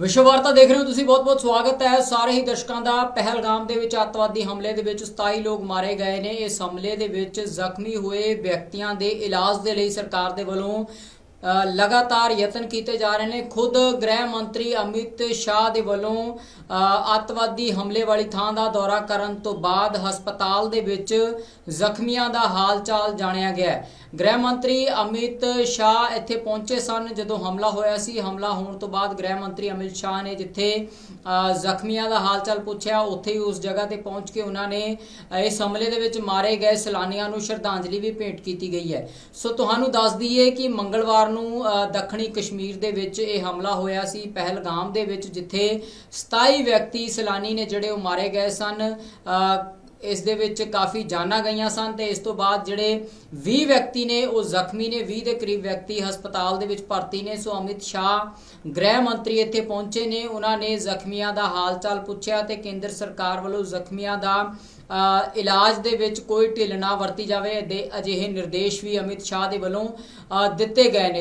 ਵਿਸ਼ਵ ਵਾਰਤਾ ਦੇਖ ਰਹੇ ਹੋ ਤੁਸੀਂ, ਬਹੁਤ-ਬਹੁਤ ਸਵਾਗਤ ਹੈ। ਸਾਰੇ ਹੀ ਦਰਸ਼ਕਾਂ ਦਾ ਪਹਿਲਗਾਮ ਦੇ ਵਿੱਚ ਅੱਤਵਾਦੀ ਹਮਲੇ ਦੇ ਵਿੱਚ 27 ਲੋਕ ਮਾਰੇ ਗਏ ਨੇ। ਇਸ ਹਮਲੇ ਦੇ ਵਿੱਚ ਜ਼ਖਮੀ ਹੋਏ ਵਿਅਕਤੀਆਂ ਦੇ ਇਲਾਜ ਦੇ ਲਈ ਸਰਕਾਰ ਦੇ ਵੱਲੋਂ ਲਗਾਤਾਰ ਯਤਨ ਕੀਤੇ ਜਾ ਰਹੇ ਨੇ। ਖੁਦ ਗ੍ਰਹਿ ਮੰਤਰੀ ਅਮਿਤ ਸ਼ਾਹ ਦੇ ਵੱਲੋਂ ਅ, ਅੱਤਵਾਦੀ ਹਮਲੇ ਵਾਲੀ ਥਾਂ ਦਾ ਦੌਰਾ ਕਰਨ ਤੋਂ ਬਾਅਦ ਹਸਪਤਾਲ ਦੇ ਵਿੱਚ ਜ਼ਖਮੀਆਂ ਦਾ ਹਾਲ ਚਾਲ ਜਾਣਿਆ ਗਿਆ। ਗ੍ਰਹਿ ਮੰਤਰੀ ਅਮਿਤ ਸ਼ਾਹ ਇੱਥੇ ਪਹੁੰਚੇ ਸਨ ਜਦੋਂ ਹਮਲਾ ਹੋਇਆ ਸੀ। ਹਮਲਾ ਹੋਣ ਤੋਂ ਬਾਅਦ ਗ੍ਰਹਿ ਮੰਤਰੀ ਅਮਿਤ ਸ਼ਾਹ ਨੇ ਜਿੱਥੇ ਜ਼ਖਮੀਆਂ ਦਾ ਹਾਲ ਚਾਲ ਪੁੱਛਿਆ ਉੱਥੇ ਹੀ ਉਸ ਜਗ੍ਹਾ ਤੇ ਪਹੁੰਚ ਕੇ ਉਹਨਾਂ ਨੇ ਇਸ ਹਮਲੇ ਦੇ ਵਿੱਚ ਮਾਰੇ ਗਏ ਸੈਲਾਨੀਆਂ ਨੂੰ ਸ਼ਰਧਾਂਜਲੀ ਵੀ ਭੇਂਟ ਕੀਤੀ ਗਈ ਹੈ। ਸੋ ਤੁਹਾਨੂੰ ਦੱਸ ਦਈਏ ਕਿ ਮੰਗਲਵਾਰ ਨੂੰ ਦੱਖਣੀ ਕਸ਼ਮੀਰ ਦੇ ਵਿੱਚ ਇਹ ਹਮਲਾ ਹੋਇਆ ਸੀ। ਪਹਿਲਗਾਮ ਦੇ ਵਿੱਚ ਜਿੱਥੇ 27 ਵਿਅਕਤੀ ਸੈਲਾਨੀ ਨੇ ਜਿਹੜੇ ਉਹ ਮਾਰੇ ਗਏ ਸਨ ਅ, ਇਸ ਦੇ ਵਿੱਚ ਕਾਫੀ ਜਾਨਾਂ ਗਈਆਂ ਸਨ ਤੇ ਇਸ ਤੋਂ ਬਾਅਦ ਜਿਹੜੇ 20 ਵਿਅਕਤੀ ਨੇ ਉਹ ਜ਼ਖਮੀ ਨੇ। 20 ਦੇ ਕਰੀਬ ਵਿਅਕਤੀ ਹਸਪਤਾਲ ਦੇ ਵਿੱਚ ਭਰਤੀ ਨੇ। ਸੋ ਅਮਿਤ ਸ਼ਾਹ ਗ੍ਰਹਿ ਮੰਤਰੀ ਇੱਥੇ ਪਹੁੰਚੇ ਨੇ। ਉਹਨਾਂ ਨੇ ਜ਼ਖਮੀਆਂ ਦਾ ਹਾਲ ਚਾਲ ਪੁੱਛਿਆ ਤੇ ਕੇਂਦਰ ਸਰਕਾਰ ਵੱਲੋਂ ਜ਼ਖਮੀਆਂ ਦਾ ਅ, ਇਲਾਜ ਦੇ ਵਿੱਚ ਕੋਈ ਢਿੱਲ ਨਾ ਵਰਤੀ ਜਾਵੇ ਦੇ ਅਜਿਹੇ ਨਿਰਦੇਸ਼ ਵੀ ਅਮਿਤ ਸ਼ਾਹ ਦੇ ਵੱਲੋਂ ਅ, ਦਿੱਤੇ ਗਏ ਨੇ।